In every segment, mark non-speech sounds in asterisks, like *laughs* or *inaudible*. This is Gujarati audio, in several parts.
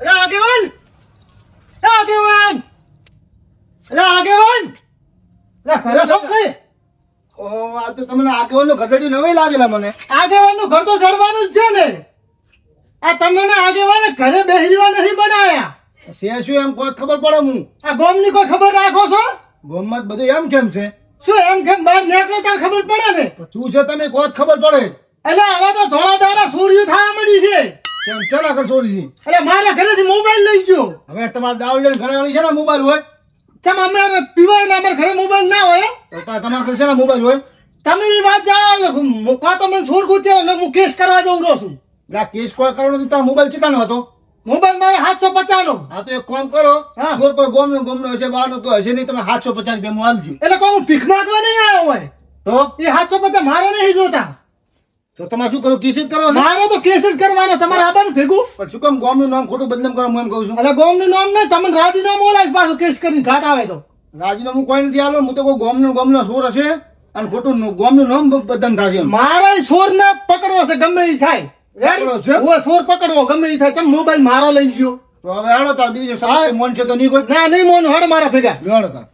અરે આગેવાન એ આગેવાન અરે આગેવાન અરે ઘરે છો કે ઓહો, આ તો તમને આગેવાનનો ગધેડી નવી લાગેલા મને. આગેવાનનું ઘર તો ચડવાનું જ છે ને. આ તમને આગેવાન ઘરે બેસી જવા નથી બનાયા. છે શું એમ કોઈ ખબર પડે હું? આ ગોમની કોઈ ખબર રાખો છો? ગોમમાં જ બધું એમ કેમ છે? શું એમ કેમ બહાર નીકળો ત્યાં ખબર પડે ને? શું છે તમે કોઈ ખબર પડે? એટલે હવે તો થોડા દાડા સૂર્ય થવા મળી છે. કેમ? ચલા કર છોડી અરે મારા ઘરેથી મોબાઈલ લઈ ગયો હવે તમારે દાવ લઈને ઘરે વાળી છે ને મોબાઈલ હોય? ચમ અમે પીવાય ને અમારા ઘરે મોબાઈલ ના હોય તો તમારા ઘરે છે ને મોબાઈલ હોય? તમે એ વાત જાણો મૂકવા તો મને છોડ ગુત્યા ને હું કેસ કરવા જઉં રહ્યો છું. આ કેસ કોઈ કરવાનો નથી તારો મોબાઈલ કેટલાનો હતો? મોબાઈલ મારે સાતસો પચાસ નો હા તો એક કામ કરો હા. પર ગોમ નો ગોમ નો હશે બહારનો તો હશે નહીં તમે સાતસો પચાસ રૂપિયા હાલજો એટલે કોઈ હું ભીખ માંગવા નહીં આવ્યો હોય? તો? એ સાતસો પચાસ મારે નહીં જોતા. તો તમારે શું કરવું? કેસ જ કરો મારે તો કેસ જ કરવાનો તમારે આવવાનું ભેગું? પણ શું કામ ગોમનું નામ ખોટું બદનામ કરો હું એમ કહું છું? એટલે ગોમનું નામ નહીં તમને રાજીનામું નામ પાછું કેસ કરીને ઘાટ આવે તો. રાજીનામું કોઈ નથી આલો હું તો કોઈ ગોમનો ગોમનો સોર હશે અને ખોટું ગોમનું નામ બદનામ થશે. મારે સોર ને પકડવો છે ગમે એ થાય. રેડો છે? હું સોર પકડવો ગમે એ થાય. ચમ મોબાઈલ મારો લઈ ગયો? તો હવે હાડો તાર બીજું મોન છે તો નહીં કોઈ? ના નહીં મોન હડ મારા ભેગા. હાલો તાર.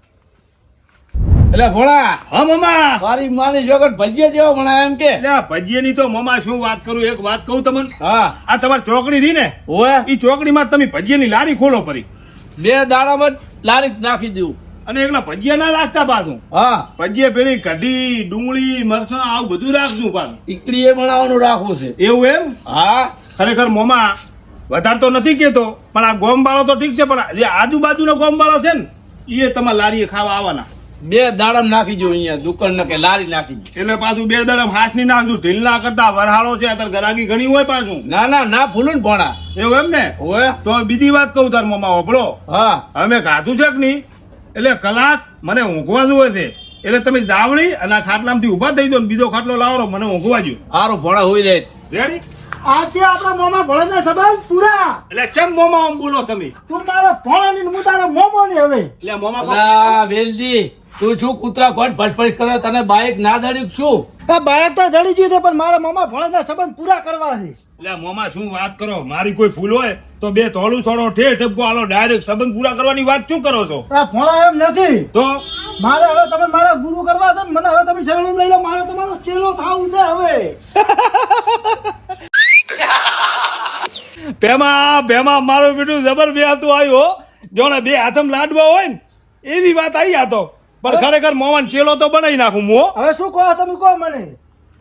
એટલે ભોળા હા મમા મારી માની જોગટ ભજીયા જેવો ભણા એમ કે. એટલે ભજીયા ની તો મમા શું વાત કરું એક વાત કહું તમને? હા. આ તમારી ચોકડી રહી ને ઓએ એ ચોકડીમાં તમે ભજીયાની લારી ખોલો પરી બે દાડામાં લારી નાખી દઉં. અને એકલા ભજીયા ના રાખતા પાછું? હા. ભજીયા પેલી કઢી ડુંગળી મરચાં આવું બધું રાખશું પાછું. ટીકડી એ બનાવવાનું રાખવું છે. એવું એમ? હા. ખરેખર મોમા વધારે તો નથી કેતો પણ આ ગોમ વાળો તો ઠીક છે પણ જે આજુબાજુનો ગોમ વાળો છે ને એ તમારા લારીએ ખાવા આવવાના. બે દાડમ નાખી જો અહીંયા દુકાન કે લારી નાખી એટલે પાછું બે દાડમ હાથની નાખજો. ઢીલ ના કરતા વરહાળો છે અત્યારે ગરાગી ઘણી હોય પાછું. ના ના ના ફૂલું ને ભોણા. એવું એમ ને? હોય તો બીજી વાત કહું તાર મોમા ઓપડો હા. અમે ખાધું છે કે નહીં? એટલે કલાક મને ઊંઘવાનું હોય છે. એટલે તમે દાવણી અને આ ખાટલામાંથી ઊભા થઈ દો ને બીજો ખાટલો લાવો મને ઊંઘવા જો સારું ભણા હોય જાય આજે આપણા મોમાં ભળેના સંબંધ પૂરા. એટલે ચમ મોમા આમ બોલો તમે? તું તારો ફોન હું તારો મોમો નહીં હવે. એટલે મોમા વેલજી. તું શું કૂતરા કોણ? ફટફટ કરે તને બાઈક ના કે શું? આ બાળક તો ધડી ગયું છે પણ મારા મામા ભણેના સંબંધ પૂરા કરવા છે. એટલે મોમા શું વાત કરો? મારી કોઈ ભૂલ હોય તો બે તોલું છોડો ઠે ઠપકો આલો ડાયરેક્ટ સંબંધ પૂરા કરવાની વાત શું કરો છો? આ ફોણા એમ નથી. તો? મારે હવે તમે મારા ગુરુ કરવા દો મને હવે તમે શરણું લઈ લો મારે તમારો ચેલો થાવું છે હવે. *laughs* પેમા પેમા મારો બેટું જબર બે હતું આવ્યું જો જોને બે હાથમ લાડવા હોય ને એવી વાત આવી આ તો. પણ ખરેખર મોહન ચેલો તો બનાવી નાખું મો હવે શું કહો તમે કહો મને.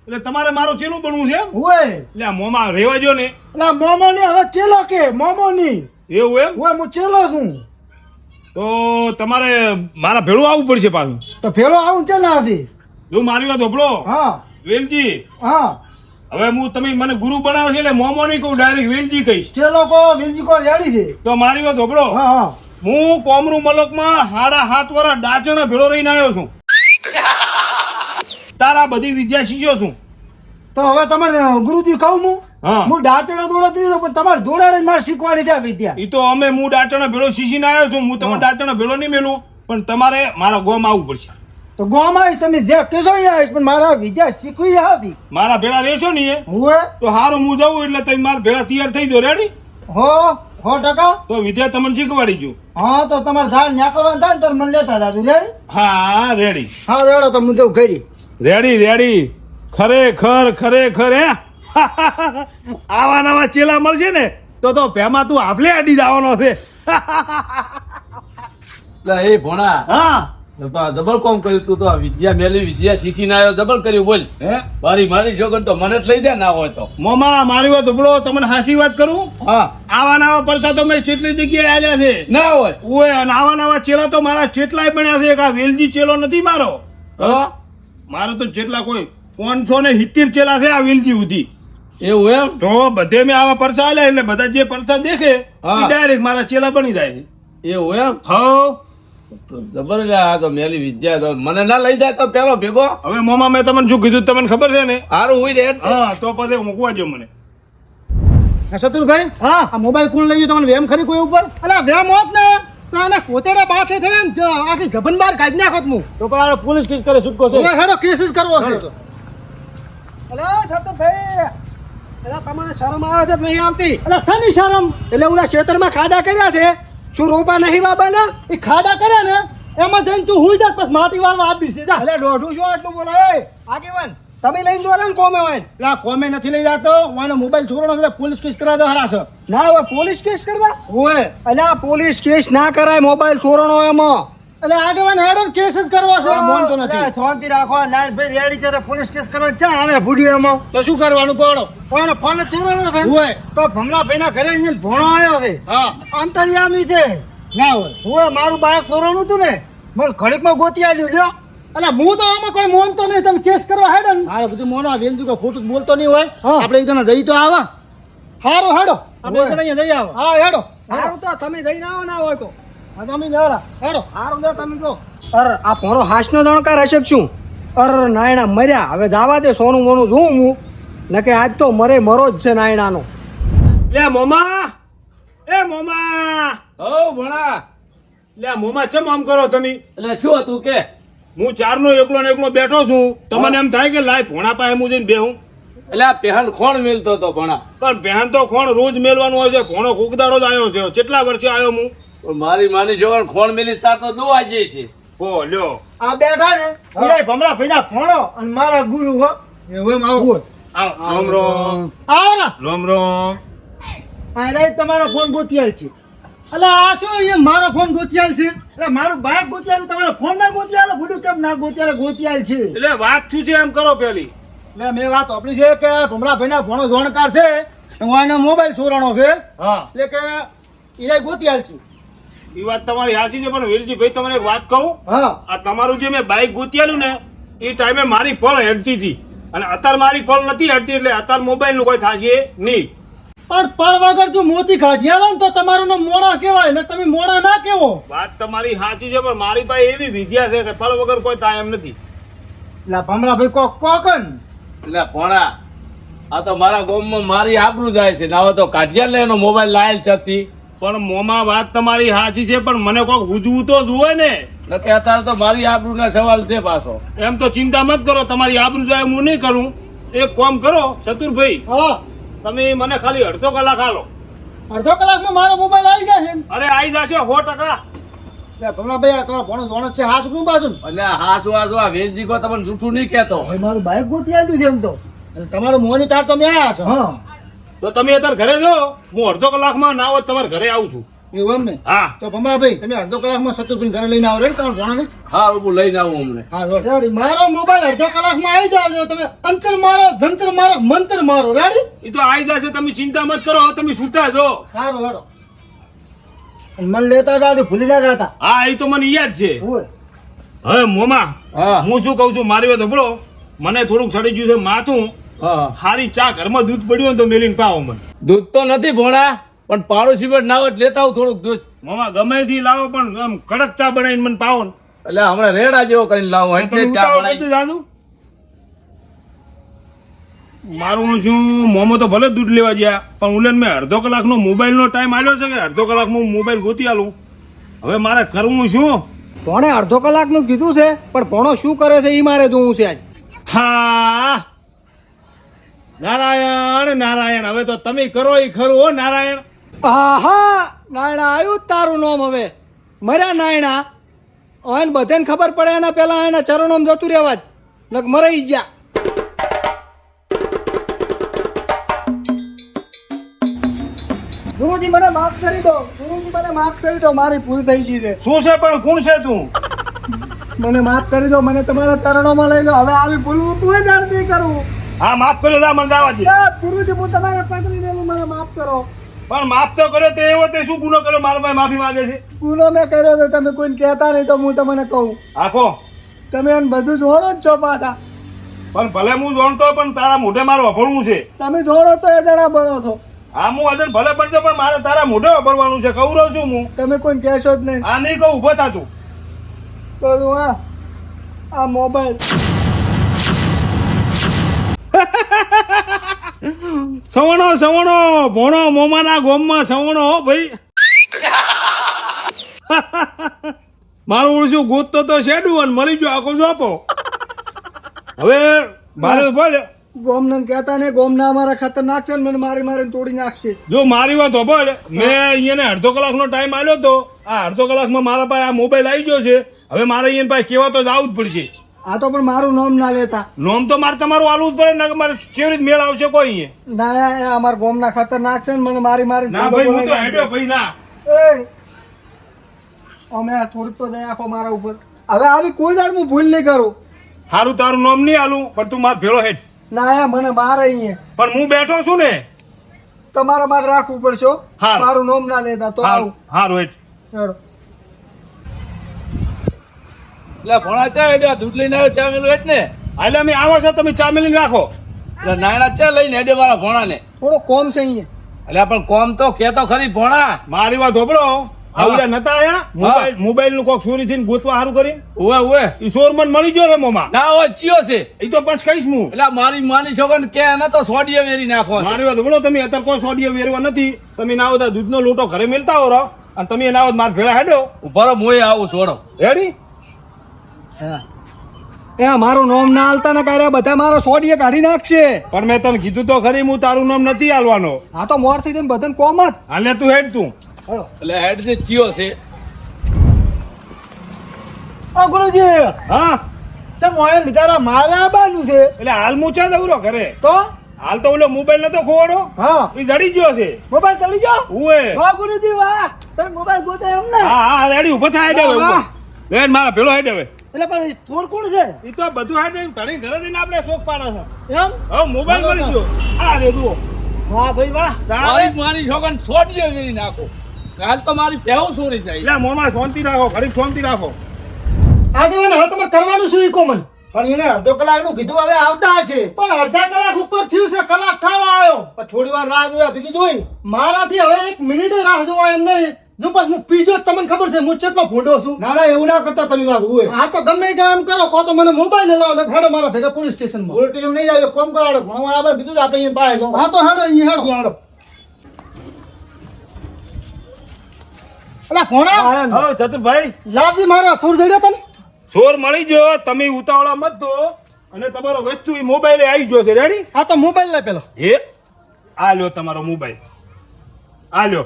એટલે તમારે મારું ચેલું બનવું છે હોય એટલે મોમા રેવા જો ને. એટલે મોમો ની હવે ચેલો કે? મોમો ની એવું એમ? હોય હું ચેલો છું. તો તમારે મારા ભેળું આવવું પડશે પાછું. તો ભેળો આવું છે ના હતી જો મારી વાત હોભળો. હા. વેલજી. હા. હવે હું તમે મને ગુરુ બનાવો છે એટલે મોમો નહીં કહું ડાયરેક્ટ વેલજી કહીશ. ચેલો કહો વેલજી કો રેડી છે. તો મારી વાત હોભળો. હા હા. હું કોમરૂ મલકમાં હાડા હાથ વાળા ડાચણા ભેળો રહીને આવ્યો છું. તારા બધી વિદ્યા શીખ્યો છું. તો હવે તમારે ગુરુજી કહું હું? હા. ડાચણા દોડા દીધો પણ તમારે દોડા રહી મારે શીખવાડી દે વિદ્યા. એ તો અમે હું ડાચણા ભેળો શીખીને આવ્યો છું હું તમારે ડાચણા ભેળો નહીં મેલું પણ તમારે મારા ગોમાં આવવું પડશે. તો ગોમાં આવીશ તમે જે કેશો આવીશ પણ મારા વિદ્યા શીખવી હતી મારા ભેળા રહેશો ને એ. હું તો હારું હું જવું એટલે તમે મારા ભેળા તૈયાર થઈ દો રેડી? હો? હો ટકા? તો વિદ્યા તમને શીખવાડી ગયું. હા તો તમારે ધાર નાખવાનું થાય ને ત્યારે મને લેતા દાદુ રેડી હા રેડી હા રેડો તો હું જવું કરી રેડી રેડી ખરેખર ખરેખર હે? *laughs* આવા નવા ચેલા મળશે ને તો તો પેમાં તું આપલે અડી જવાનો છે. *laughs* એ ભોણા. હા. ડબલ કોમ કર્યું તું તો વિદ્યા મેલી વિદ્યા શીખી ના આવ્યો ડબલ કર્યું બોલ. હે? મારી મારી જોગન તો મને જ લઈ દે ના હોય તો. મોમા મારી વાત ઉપડો તમને હાસી વાત કરું? હા. આવા નાવા પરસા તો મેં કેટલી જગ્યાએ આવ્યા છે. ના હોય. ઓય આવા નવા ચેલા તો મારા ચેટલાય બન્યા છે આ વેલજી ચેલો નથી મારો? હ. મારો તો જેટલા કોઈ પાંચસો ને સિત્તેર ચેલા છે આ વેલજી સુધી. એવું એમ? તો બધે મેં આવા પરસા આલ્યા એટલે બધા જે પરસા દેખે હા. ડાયરેક્ટ મારા ચેલા બની જાય છે. એવું એમ? તો જબર આ તો મેલી વિદ્યા તો મને ના લઈ જાય તો પેલો ભેગો. હવે મોમા મેં તમને શું કીધું તમને ખબર છે ને? સારું હોય રે હા તો પછી મૂકવા જો મને. શત્રુભાઈ હા. આ મોબાઈલ કોણ લઈ ગયું? તમને વેમ ખરી કોઈ ઉપર? અલા વેમ હોત ને તો આના કોતેડા બાથે થયા ને આખી જબન બાર કાઢી નાખોત હું તો પણ પોલીસ કેસ કરે છૂટકો છે. હવે હેડો કેસીસ કરવો છે. અલા સતુભાઈ એટલે તમને શરમ આવે છે નહીં આવતી? એટલે શેની શરમ? એટલે ઓલા ખેતરમાં ખાડા કર્યા છે. શું રોપા નહીં બાબાના એ ખાડા કરે ને એમાં જઈને તું હુઈ જાત પછી માટી વાળવા આપી છે. જા એટલે દોઢું શું આટલું બોલો? એ આગેવાન તમે લઈને દોરો ને કોમે હોય. આ કોમે નથી લઈ જતો. આનો મોબાઈલ છોડવાનો એટલે પોલીસ કેસ કરાવી દો હરાશ ના હવે પોલીસ કેસ કરવા? હોય એટલે પોલીસ કેસ ના કરાય મોબાઈલ ચોરણો એમાં. એટલે આગેવાન હેડન કેસ જ કરવો છે. મોન તો નથી. થોંકી રાખો નાનભાઈ રેડી છે પોલીસ કેસ કરવા ચા આવે ભૂડીઓમાં તો શું કરવાનું કોડો કોણ? ફોન ચોરેલો છે. હોય. તો ભમરાભાઈ ના ઘરે અહીંયા ભોણો આવ્યો છે. હા. અંતર્યામી છે. ના હોય. હું મારું બાળક ચોરવાનું હતું ને મને ઘડીકમાં ગોતી આવ્યું લ્યો. એટલે હું તો આમાં કોઈ મોન તો નહીં તમે કેસ કરવા હેડન ને. મારે બધું મોનો વેલજુ કે ખોટું બોલતો નહીં હોય. આપણે એક જણા જઈ તો આવા. હારો હેડો. આપણે એક જણા અહીંયા જઈ આવો. હા હેડો. હારું તો તમે જઈને આવો ના હોય તો. હા તમે હેડો. સારું લો તમે જો. અર આ ભણો હાસનો દણકાર હશે શું? અર નાયણા મર્યા. હવે દાવા દે સોનું મોનું જોઉં હું. નકે આજ તો મરે મરો જ છે નાયણાનો. લે મોમા. એ મોમા. હો ભણા લે મોમા ચમ આમ કરો તમે? એટલે શું હતું કે? હું ચારનો એકલો ને એકલો બેઠો છું. તમને એમ થાય કે લાય ભોણા પાસે હું જઈને બેહું? એટલે આ પહેન ખોણ મેલતો હતો ભણા. પણ બહેન તો કોણ રોજ મેલવાનું હોય છે. ભોણો કુકદાડો જ આવ્યો છે. કેટલા વર્ષે આવ્યો હું? પણ મારી માની જોવાનું ખોણ મિલી તાર તો દોવા જઈ છે. ઓ લ્યો. આ બેઠા ને વિજય ભમરા ભાઈના ફોણો અને મારા ગુરુ હો. એવું એમ આવું આવ રોમ રોમ આવો ને. રોમ રોમ અરે તમારો ફોન ગોતિયાલ છે. એટલે આ શું એ મારો ફોન ગોતિયાલ છે? એટલે મારું બાઈક ગોતિયાલ તમારો ફોન ના ગોતિયાલ ગુડુ કેમ ના ગોતિયાલ ગોતિયાલ છે? એટલે વાત શું છે એમ કરો પેલી? એટલે મેં વાત આપણી છે કે ભમરાભાઈના ફોણો જોણકાર છે હું એનો મોબાઈલ ચોરાણો છે. હા. એટલે કે એ ગોતિયાલ આલ છે. એ વાત તમારી હાચી છે પણ વેલજી ભાઈ તમને એક વાત કહું? હા. આ તમારું જે મેં બાઇક ગોતિયાલું ને એ ટાઈમે મારી ફળ હેડતી હતી. અને અત્યારે મારી ફળ નથી હેડતી એટલે અત્યારે મોબાઈલનું કોઈ થશે નહીં. પણ પળ વગર જો મોતી કાઢિયાલો ને તો તમારું નામ મોણા કહેવાય ને તમે મોણા ના કેવો વાત તમારી સાચી છે પણ મારી પાસે એવી વિદ્યા છે કે ફળ વગર કોઈ થાય એમ નથી. એટલે ભમરાભાઈ કોક કોકન એટલે ભણા આ તો મારા ગોમમાં મારી આબરૂ જાય છે ના તો કાઢિયા લે એનો મોબાઈલ લાયેલ છતી. પણ મોમાં વાત તમારી સાચી છે પણ મને કોઈ ઉજવું તો જુએ ને. નથી અત્યારે તો મારી આબરૂ ના સવાલ છે પાછો. એમ તો ચિંતા મત કરો તમારી આબરૂ જાય હું નહીં કરું. એક કામ કરો ચતુરભાઈ હા. તમે મને ખાલી અડધો કલાક હાલો અડધો કલાકમાં મારો મોબાઈલ આવી જશે? ને અરે આવી જશે સો ટકા. આ તમારો ભણો જાણ છે હાસ શું બાજુ એટલે હાસુ હાસુ આ તમને જૂઠું નહીં કહેતો. હવે મારું બાઈક ગોતી આવ્યું છે એમ તો. તમારું મોહની તાર તમે આયા છો? હા. તો તમે અત્યારે ઘરે જો હું અડધો કલાકમાં ના હોત તમારે ઘરે આવું છું. એવું એમ ને? હા. તો ભમરાભાઈ તમે અડધો કલાકમાં સતુરભાઈ ઘરે લઈને આવો રેડ તમારું જાણે. ને હા હું લઈને આવું અમને. હા મારો મોબાઈલ અડધો કલાકમાં આવી જાવ તમે અંતર મારો જંતર મારો મંતર મારો રેડી? એ તો આવી જશે તમે ચિંતા મત કરો તમે છૂટા જો સારું હેડો મને લેતા હતા તો ભૂલી જતા. હતા હા એ તો મને યાદ છે. હોય હવે મોમા હા. હું શું કઉ છું મારી વાત સાંભળો. મને થોડુંક સડી ગયું છે માથું. હારી ચા ઘરમાં દૂધ પડ્યું તો મેલીને પાવો મને દૂધ તો નથી ભોણા પણ પાડોશી પર ના હોય લેતા આવું થોડુંક દૂધ. મામા ગમે થી લાવો પણ આમ કડક ચા બનાવીને મને પાવો એટલે હમણાં રેડા જેવો કરીને લાવો એટલે ચા બનાવી. મારું શું મોમો તો ભલે દૂધ લેવા ગયા પણ ઉલેન મેં અડધો કલાકનો મોબાઈલનો ટાઈમ આવ્યો છે કે અડધો કલાકમાં હું મોબાઈલ ગોતી આલું? હવે મારે કરવું શું? ભણે અડધો કલાકનું કીધું છે પણ ભણો શું કરે છે એ મારે જોવું છે આજ. હા. નારાયણ નારાયણ હવે તો તમે કરો એ ખરું હો નારાયણ. આહા નાયણા આવ્યું તારું નામ હવે. મર્યા નાયણા. હવે બધાને ખબર પડે એના પેલા એના ચરણોમાં જતું રહેવા જ લગ મરાઈ ગયા. ગુરુજી મને માફ કરી દો. ગુરુજી મને માફ કરી દો. મારી ભૂલ થઈ ગઈ છે. શું છે પણ કોણ છે તું? મને માફ કરી દો. મને તમારા ચરણોમાં લઈ લો. હવે આવી ભૂલ હું કોઈ જાણતી કરું? હા માફ કર્યો તા મને દાવા દે એ ગુરુજી હું તમારા પકડી દેવું મને માફ કરો. પણ માફ તો કર્યો તે એવો તે શું ગુનો કર્યો? મારા ભાઈ માફી માંગે છે. ગુનો મેં કર્યો તો તમે કોઈને કહેતા નહીં તો હું તમને કહું. આખો. તમે એમ બધું જોડો જ છો પાછા. પણ ભલે હું જોણતો પણ તારા મોઢે મારું અફળવું છે. તમે જોડો તો એ જણા બનો છો. હા હું અજન ભલે પડતો પણ મારે તારા મોઢે અફળવાનું છે. કહું રહું છું હું. તમે કોઈને કહેશો જ નહીં. આ નહીં કહું ઊભો થા તું. તો આ મોબાઈલ. સવણો સવણો ભોણો મોમાના ગોમમાં સવણો હો ભાઈ. *laughs* મારું ઓળશું ગોતતો તો શેડું અને મળી જો આખો સોપો હવે મારે ભલે. ગોમને કહેતા ને ગોમના અમારા ખતરનાક છે ને મને મારી મારીને તોડી નાખશે. જો મારી વાત હોભળ મેં અહીંયા અડધો કલાકનો ટાઈમ આવ્યો હતો આ અડધો કલાકમાં મારા પાસે આ મોબાઈલ આવી ગયો છે. હવે મારે અહીંયા પાસે કહેવા તો જ આવવું જ પડશે. આ તો પણ મારું નામ ના લેતા. નોમ તો મારે તમારું આલવું જ પડે ને મારે કેવી મેળ આવશે કોઈ ના એ ગોમ ના ખતરનાક છે ને મને મારી મારી ના ભાઈ હું તો હેડ્યો ભાઈ ના. અમે થોડીક તો દયા રાખો મારા ઉપર. હવે આવી કોઈ દાડ હું ભૂલ નહીં કરું. સારું તારું નામ નહીં આલું પણ તું માર ભેળો હેડ. ના મને મારે અહીંયા. પણ હું બેઠો છું ને. તમારા મારે રાખવું પડશે. મારું નામ ના લેતા તો સારું હારું હારું હેડ. હેડો. એટલે ભણા ચા એટલે દૂધ લઈને આવ્યો ચા મેલું હેડ ને. એટલે અમે આવો છો તમે ચા મેલીને રાખો. એટલે નાયણા ચા લઈને હેડે મારા ભણા ને થોડો કોમ છે અહીંયા. એટલે પણ કોમ તો કેતો ખરી ભણા. મારી વાત ધોબળો આવડે નતા આયા. મોબાઈલ મોબાઈલનું કોક ચોરી થઈને ગોતવા સારું કરી. ઓએ ઉવે. ઈ ચોર મને મળી ગયો છે મોમાં. ના હોય ચિયો છે. એ તો બસ કહીશ હું. એટલે મારી માની છોકર કે એને તો સોડિયા વેરી નાખો. મારી વાત હોભળો તમે અત્યારે કોઈ સોડિયો વેરવા નથી. તમે ના આવતા દૂધનો લોટો ઘરે મેલતા હો રહો અને તમે ના આવત માર ભેળા હેડો. ઊભા મોય આવું છોડો. રેડી એ મારું નામ ના હાલતા ને કાઢ્યા બધા મારો સોડીએ કાઢી નાખશે. પણ મેં તને કીધું તો ખરી હું તારું નામ નથી હાલવાનો હા તો મોર થઈ જઈને બધાને કોમ જ. હાલે તું હેડ તું. એટલે હેડ જે ચિયો છે. ઓ ગુરુજી! હા? તે મોય બિચારા મારે આવવાનું છે. એટલે હાલ હું ચા દઉરો ઘરે? તો? હાલ તો ઓલો મોબાઈલ નતો ખોવાડો? હા. એ જડી ગયો છે. મોબાઈલ ચડી ગયો? ઉએ વાહ ગુરુજી વાહ. તમે મોબાઈલ ગોતે એમ ને? હા હા રેડી ઊભો થાય હેડ લેન મારા ભેળો હેડ હવે. એટલે પણ ચોર કોણ છે? એ તો બધું હેડ ઘણી ઘરે જઈને આપણે શોખ પાડે છે. એમ? હવે મોબાઈલ મળી ગયો આ રે જુઓ. વાહ ભાઈ વાહ. તારે? મારી છોકન સોડિયા વેરી નાખો. કાલ તો મારી પહેવો સોરી જાય એટલે મોમાં શાંતિ રાખો ઘણી શાંતિ રાખો. આગળ હવે તમારે કરવાનું શું ઈ કોમન? પણ એને અડધો કલાકનું કીધું હવે આવતા હશે. પણ અડધા કલાક ઉપર થયું છે કલાક થવા આવ્યો. પણ થોડી વાર રાહ જોયા ભેગી જોઈ. મારાથી હવે એક મિનિટે રાહ જોવા એમ નહીં. જો બસ હું પીજો તમને ખબર છે હું ચેટલો ભૂંડો છું? ના ના એવું ના કરતા તમે વાત હોય આ તો ગમે એમ કરો કો તો મને મોબાઈલ લાવો ને હેડો મારા ભેગા પોલીસ સ્ટેશનમાં પોલીસ સ્ટેશન નહીં આવ્યો કોમ કરાવડે ભણવા આવે કીધું આપણે અહીંયા પાસે જાઓ. હા તો હેડો અહીં હેડો. હેડો અલા ફોણા હા ચતુરભાઈ લાવજી મારા સુર જડ્યો તને. સુર મળી ગયો તમે ઉતાવળા મત દો અને તમારો વસ્તુ એ મોબાઈલ આવી ગયો છે રેડી આ તો મોબાઈલ લે પેલો. એ? આ લ્યો તમારો મોબાઈલ આ લ્યો.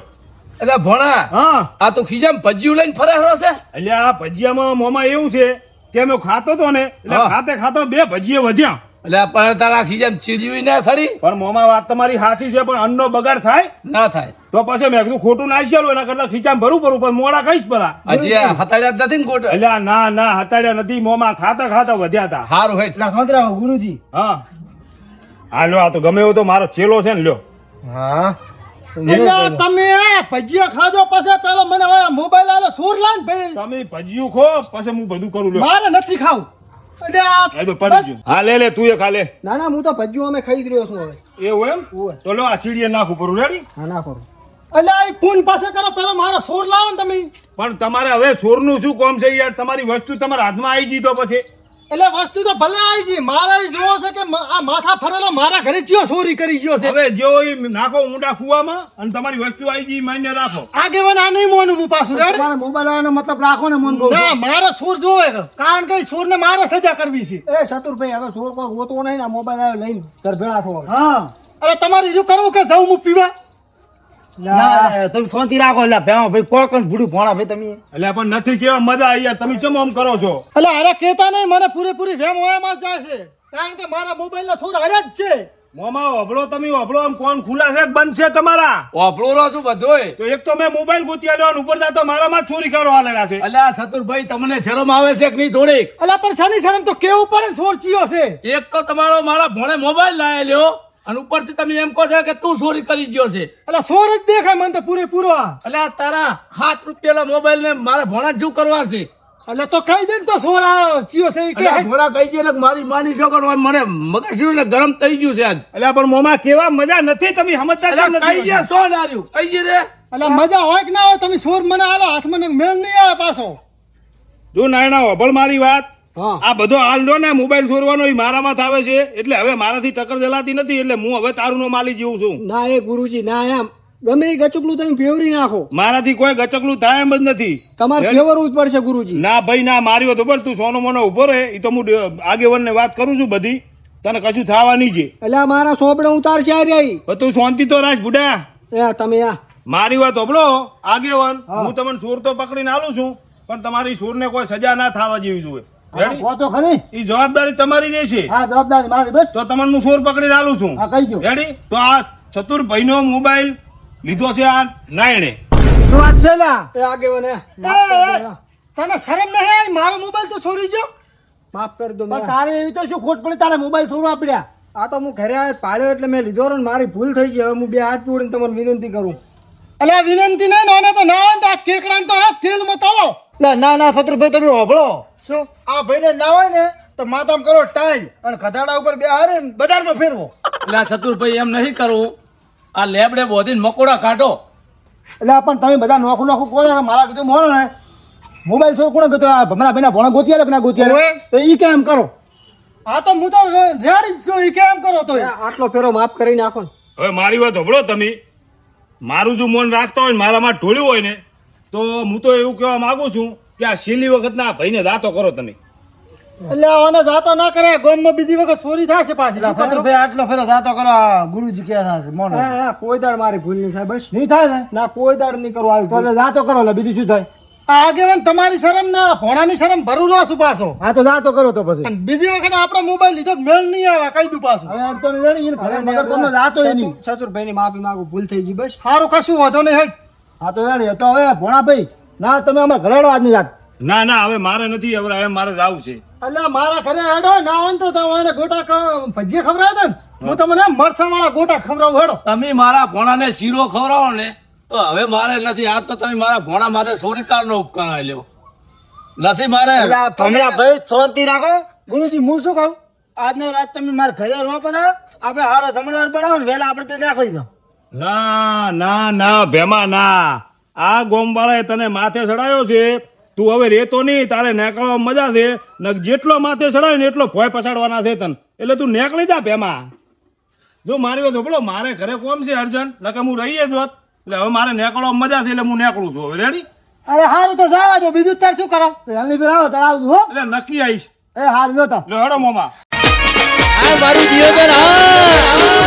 એટલે ભણા હા. આ તો ખીજામ ભજીયું લઈને ફરે હરો છે? એટલે આ ભજીયામાં મોમાં એવું છે કે અમે ખાતો તો ને એટલે હા. ખાતે ખાતો બે ભજીયા વધ્યા. એટલે પણ તારા ખીજામ ચીડવી ના સડી? પણ મોમાં વાત તમારી સાચી છે પણ અન્નનો બગાડ થાય? ના થાય. તો પછી મેં કીધું ખોટું ના ચાલું એના કરતા ખીચામાં ભરું પડું પણ મોડા કઈશ પેલા હજી આ હતાડ્યા જ નથી ને કોટ એટલે આ ના ના હતાડ્યા નથી મોમાં ખાતા ખાતા વધ્યા હતા. હારું હેઠ. એટલે સંતરા ગુરુજી. હા. હા લ્યો આ તો ગમે એવો તો મારો ચેલો છે ને લ્યો. હા. એટલે તમે ભજીયો ખાજો પછી પેલો મને હવે મોબાઈલ આલો સુર લાન ભાઈ? તમે ભજીયું ખો પછી હું બધું કરું લ્યો. મારે નથી ખાવું. હા લે લે તું એ ખા લે ના ના હું તો ભજ્યું અમે ખાઈ રહ્યો છું હવે. એવું એમ? તો લો આ ચીડીએ નાખું પડું રેડી? હા ના એટલે આ ફોન પાસે કરો પેલો મારો સોર લાવો ને તમે. પણ તમારે હવે સોરનું શું કોમ છે યાર? તમારી વસ્તુ તમારા હાથમાં આવી ગઈ તો પછી. એટલે વસ્તુ તો ભલે આવી છે મારે જોવો છે કે આ માથા ફરેલો મારા ઘરે ચિયો ચોરી કરી ગયો છે. હવે જો નાખો ઊંડા કુવામાં અને તમારી વસ્તુ આવી ગઈ માન્ય રાખો. આગેવાન આ નહીં મોનું હું પાછું. રેડી? તમારા મોબાઈલ આવવાનો મતલબ રાખો ને મન ના મારે સોર જોવે કારણ કે સોર ને મારે સજા કરવી છે. એ શત્રુભાઈ હવે સોર કોઈ ગોતવો નહીં ને મોબાઈલ આવ્યો લઈને ઘર ભેળા થો હા. અરે તમારે જો કરવું કે જવું હું પીવા? તમે શાંતિ રાખો એટલે ભેમાં ભાઈ કોણ ભૂડું ભોણા ભાઈ તમે? એટલે પણ નથી કેવા મજા આવી યાર તમે ચમ આમ કરો છો? એટલે અરે કેતા નહીં મને પૂરેપૂરી વેમ હોયામાં જ જાય છે. કારણ કે મારા મોબાઈલ ના સોર હારે જ છે. મોમાં ઓભળો તમે ઓભળો આમ કોણ ખુલ્લા છે બંધ છે તમારા? વાપરો રહો છું બધોય. તો એક તો મેં મોબાઈલ ગોતી આલ્યો અને ઉપર તો મારામાં જ ચોરી કરવા આલેલા છે. એટલે આ તમને શરમ આવે છે કે નહીં થોડીક? એટલે પણ શનિ શરમ તો કેવું પડે સોર ચીયો છે. એક તો તમારો મારા ભણે મોબાઈલ લાયેલો અને ઉપરથી તમે એમ કહો છો કે તું ચોરી કરી ગયો છે. એટલે સોર જ દેખાય મને તો પૂરેપૂરો એટલે આ તારા હાથ રૂપિયાના મોબાઈલ ને મારા ભણા શું કરવા છે. એટલે તો કહી દે ને તો સોર આ ચિયો છે કે ભોળા કહી દે ને મારી માની છોકરો હોય, મને મગજ ને ગરમ થઈ ગયું છે આજ. એટલે પણ મોમાં કેવા મજા નથી તમે સમજતા કેમ નથી? કહી સો નાર્યું. કઈ કહી રે. એટલે મજા હોય કે ના હોય તમે સોર મને આલો હાથ મને મેળ નહીં આવે પાછો. જો નાયણા હોભળ મારી વાત. આ બધો લો ને મોબાઈલ ચોરવાનો એ મારામાં થાવે છે. એટલે હવે મારાથી ટક્કર દેલાતી નથી એટલે હું હવે તારું નો માલી જેવું છું. ના એ ગુરુજી ના એમ. ગમે એ ગચકલું તમે ફેવરી નાખો. મારાથી કોઈ ગચકલું થાય એમ જ નથી. તમારે ફેવરવું જ પડશે ગુરુજી. ના ભાઈ ના માર્યો તો બોલ તું સોનો મોનો ઊભો રહે એ તો હું આગેવન ને વાત કરું છું બધી. તને કશું થવા નહીં છે. એટલે મારા સોપડે ઉતારશે આ રહી તું શાંતિ તો રાખ બુડા. તમે આ. મારી વાત હોબળો આગેવન. હું. તમને ચોર તો પકડીને આલું છું પણ તમારી ચોરને કોઈ સજા ના થવા જેવી જોઈએ તો ખરી? એ જવાબદારી તમારી રહેશે હા જવાબદારી મારી બસ. તો તમને હું ચોર પકડીને આલું છું. હા કહી રેડી તો આ ચતુરભાઈનો મોબાઈલ લીધો છે આ નાયણે. શું વાત છે લા? એ એ, એ, તને શરમ નહીં મારો મોબાઈલ તો ચોરી ગયો. માફ કરી દો તારે એવી તો શું ખોટ પડી? તારે મોબાઈલ છોડવા પડ્યા. આ તો હું ઘરે આવ્યો પાડ્યો એટલે મેં લીધો ને મારી ભૂલ થઈ ગઈ. હવે હું બે હાથ જોડીને તમને વિનંતી કરું. એટલે આ વિનંતી નહીં નાના તો ના હોય ને તો આ કેકડા તો આ તેલ મતાવો ના ના ના શત્રુભાઈ તમે હોભળો. શું? આ ભાઈને ના હોય ને તો માતામ કરો ટાઈલ અને ખધાડા ઉપર બે હારે બજારમાં ફેરવો. એટલે આ ચતુરભાઈ એમ નહીં કરવું આ લેબડે બોધીને મકોડા કાઢો. એટલે પણ તમે બધા નોખું નોખું કોને મારા કીધું મોનો ને મોબાઈલ છોડ કોણે કીધું આ ભમરા ભાઈના ભોણા ગોતિયા આલે કે ના ગોતી આલે? ઓય. તો ઈ કેમ કરો? આ તો હું તો રેડી જ છું ઈ કેમ કરો તો? આટલો ફેરો માફ કરી નાખો હવે મારી વાત હભળો તમે. મારું જો મન રાખતા હોય ને મારામાં ઢોળ્યું હોય ને તો હું તો એવું કહેવા માંગુ છું કે આ છેલ્લી વખતના ભાઈને દાતો કરો તમે. એટલે આને જાતો ના કરે ગામમાં બીજી વખત ચોરી થશે પાછી? ભાઈ આટલો ફેરો જાતો કરો ગુરુજી કે છે મોનો. હા હા કોઈ દાડ મારી ભૂલ નહીં થાય બસ. નહીં થાય ને? ના કોઈ દાડ નહીં કરું આવી તો જાતો કરો એટલે બીજું શું થાય? આગેવાન તમારી શરમ ના ભોણાની શરમ ભરું રહો છું પાછો? હા તો જાતો કરો તો પછી. બીજી વખત આપણે મોબાઈલ લીધો મેલ મેળ નહીં આવે કઈ દઉં પાછું. હવે અડતો નહીં ઘરે મગર કોનો જાતો નહીં ચતુરભાઈની માફી માંગુ ભૂલ થઈ ગઈ બસ. સારું કશું વાંધો નહીં હા તો જાણી તો હવે ભોણા ભાઈ ના તમે અમારા ઘરે આજ આજની રાત. ના ના હવે મારે નથી હવે હવે મારે જવું છે. એટલે મારા ઘરે હેડો ના હોય તો તમે ગોટા ભજીયા ખવડાવે હતા ને. હું તમને મરસા વાળા ગોટા ખવડાવું હેડો. તમે મારા ભોણાને શીરો ખવડાવો ને તો હવે મારે નથી આજ તો તમે મારા ભોણા માટે સોરીકારનો ઉપકાર લેવો નથી મારે? હમણાં ભાઈ શાંતિ રાખો. ગુરુજી હું શું કહું? આજનો રાત તમે મારા ઘરે રહો પડે આપણે હારો જમણવાર બનાવો ને વહેલા આપણે તે નાખી દો. ના ના ના ભેમા ના. આ ગોમવાળાએ તને માથે ચડાયો છે? તું હવે રેતો નહીં તારે નેકળવા મજા છે. ને જેટલો માથે ચડાયો ને એટલો ભોય પસાડવાના છે તને. એટલે તું નેકળી જા ભેમા જો મારી વાત બોલો મારે ઘરે કોમ છે અર્જન્ટ નકે હું રહીએ જ એટલે હવે મારે નેકળવા મજા છે એટલે હું નેકળું છું. હવે રેડી અરે હારું તો જવા દો બીજું તાર શું કરો? તો જલ્દી ફેર તાર આવજો હો. એટલે નક્કી આવીશ. એ હાર લો તો લો હડો મોમા. આ મારું જીવન હા.